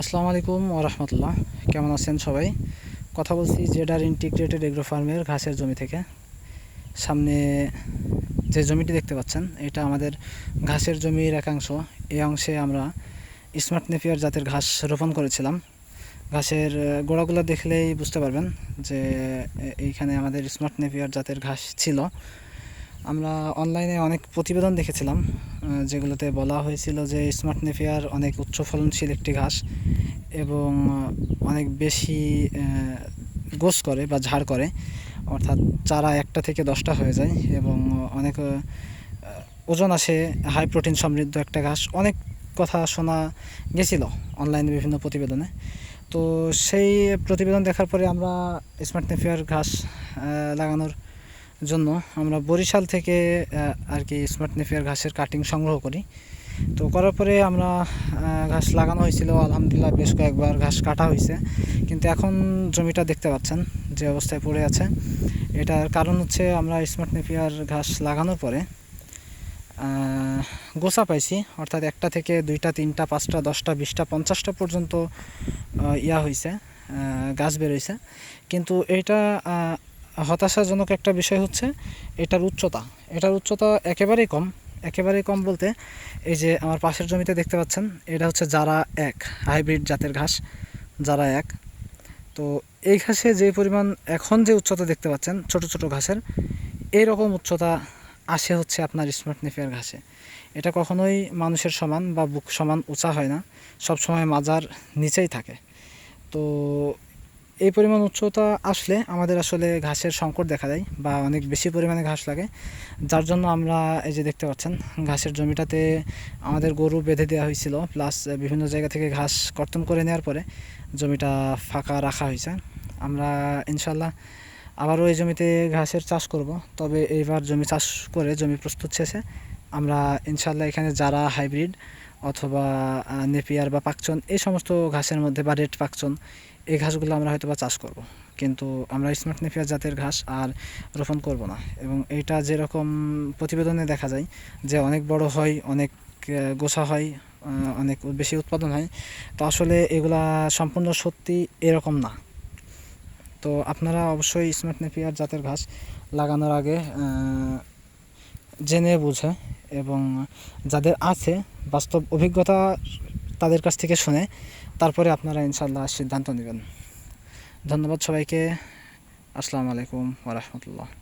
আসসালামু আলাইকুম রহমতুল্লাহ। কেমন আছেন সবাই? কথা বলছি জেডার ইন্টিগ্রেটেড এগ্রো ফার্মের ঘাসের জমি থেকে। সামনে যে জমিটি দেখতে পাচ্ছেন, এটা আমাদের ঘাসের জমির একাংশ। এই অংশে আমরা স্মার্ট নেপিয়ার জাতের ঘাস রোপণ করেছিলাম। ঘাসের গোড়াগুলো দেখলেই বুঝতে পারবেন যে এইখানে আমাদের স্মার্ট নেপিয়ার জাতের ঘাস ছিল। আমরা অনলাইনে অনেক প্রতিবেদন দেখেছিলাম যেগুলোতে বলা হয়েছিল যে স্মার্ট নেপিয়ার অনেক উচ্চ ফলনশীল একটি ঘাস এবং অনেক বেশি গোস করে বা ঝাড় করে, অর্থাৎ চারা একটা থেকে দশটা হয়ে যায় এবং অনেক ওজন আসে হাই প্রোটিন সমৃদ্ধ একটা ঘাস। অনেক কথা শোনা গেছিল অনলাইনে বিভিন্ন প্রতিবেদনে। তো সেই প্রতিবেদন দেখার পরে আমরা স্মার্ট নেপিয়ার ঘাস লাগানোর জন্য আমরা বরিশাল থেকে আর কি স্মার্ট নেপিয়ার ঘাসের কাটিং সংগ্রহ করি। তো করার পরে আমরা ঘাস লাগানো হয়েছিল, আলহামদুলিল্লাহ বেশ কয়েকবার ঘাস কাটা হয়েছে। কিন্তু এখন জমিটা দেখতে পাচ্ছেন যে অবস্থায় পড়ে আছে। এটার কারণ হচ্ছে আমরা স্মার্ট নেপিয়ার ঘাস লাগানোর পরে গোসা পাইছি। অর্থাৎ একটা থেকে দুইটা, তিনটা, পাঁচটা, দশটা, বিশটা, পঞ্চাশটা পর্যন্ত ইয়া হয়েছে গাছ বেরোইছে কিন্তু এটা হতাশাজনক একটা বিষয় হচ্ছে এটার উচ্চতা। এটার উচ্চতা একেবারেই কম। একেবারেই কম বলতে এই যে আমার পাশের জমিতে দেখতে পাচ্ছেন, এটা হচ্ছে যারা এক, হাইব্রিড জাতের ঘাস, যারা এক। তো এই ঘাসে যে পরিমাণ এখন যে উচ্চতা দেখতে পাচ্ছেন, ছোট ছোট ঘাসের এই রকম উচ্চতা আসে হচ্ছে আপনার স্মার্ট নেপিয়ার ঘাসে। এটা কখনোই মানুষের সমান বা বুক সমান উঁচা হয় না সব সময় মাজার নিচেই থাকে। তো এই পরিমাণ উচ্চতা আসলে আমাদের আসলে ঘাসের সংকট দেখা দেয় বা অনেক বেশি পরিমাণে ঘাস লাগে। যার জন্য আমরা এই যে দেখতে পাচ্ছেন, ঘাসের জমিটাতে আমাদের গরু বেঁধে দেওয়া হয়েছিল প্লাস বিভিন্ন জায়গা থেকে ঘাস কর্তন করে নেওয়ার পরে জমিটা ফাঁকা রাখা হয়েছে। আমরা ইনশাল্লাহ আবারও এই জমিতে ঘাসের চাষ করব, তবে এইবার জমি চাষ করে জমি প্রস্তুত শেষে আমরা ইনশাল্লাহ এখানে যারা হাইব্রিড অথবা নেপিয়ার বা পাকচন, এই সমস্ত ঘাসের মধ্যে বা রেড পাকচন, এই ঘাসগুলো আমরা হয়তো বা চাষ করব। কিন্তু আমরা স্মার্ট নেপিয়ার জাতের ঘাস আর রোপণ করব না। এবং এইটা যেরকম প্রতিবেদনে দেখা যায় যে অনেক বড় হয়, অনেক গোছা হয় অনেক বেশি উৎপাদন হয়, তো আসলে এগুলা সম্পূর্ণ সত্যি এরকম না। তো আপনারা অবশ্যই স্মার্ট নেপিয়ার জাতের ঘাস লাগানোর আগে জেনে বুঝে এবং যাদের আছে বাস্তব অভিজ্ঞতা তাদের কাছ থেকে শুনে তারপরে আপনারা ইনশাল্লাহ সিদ্ধান্ত নেবেন। ধন্যবাদ সবাইকে। আসসালামু আলাইকুম ওরহমতুল্লাহ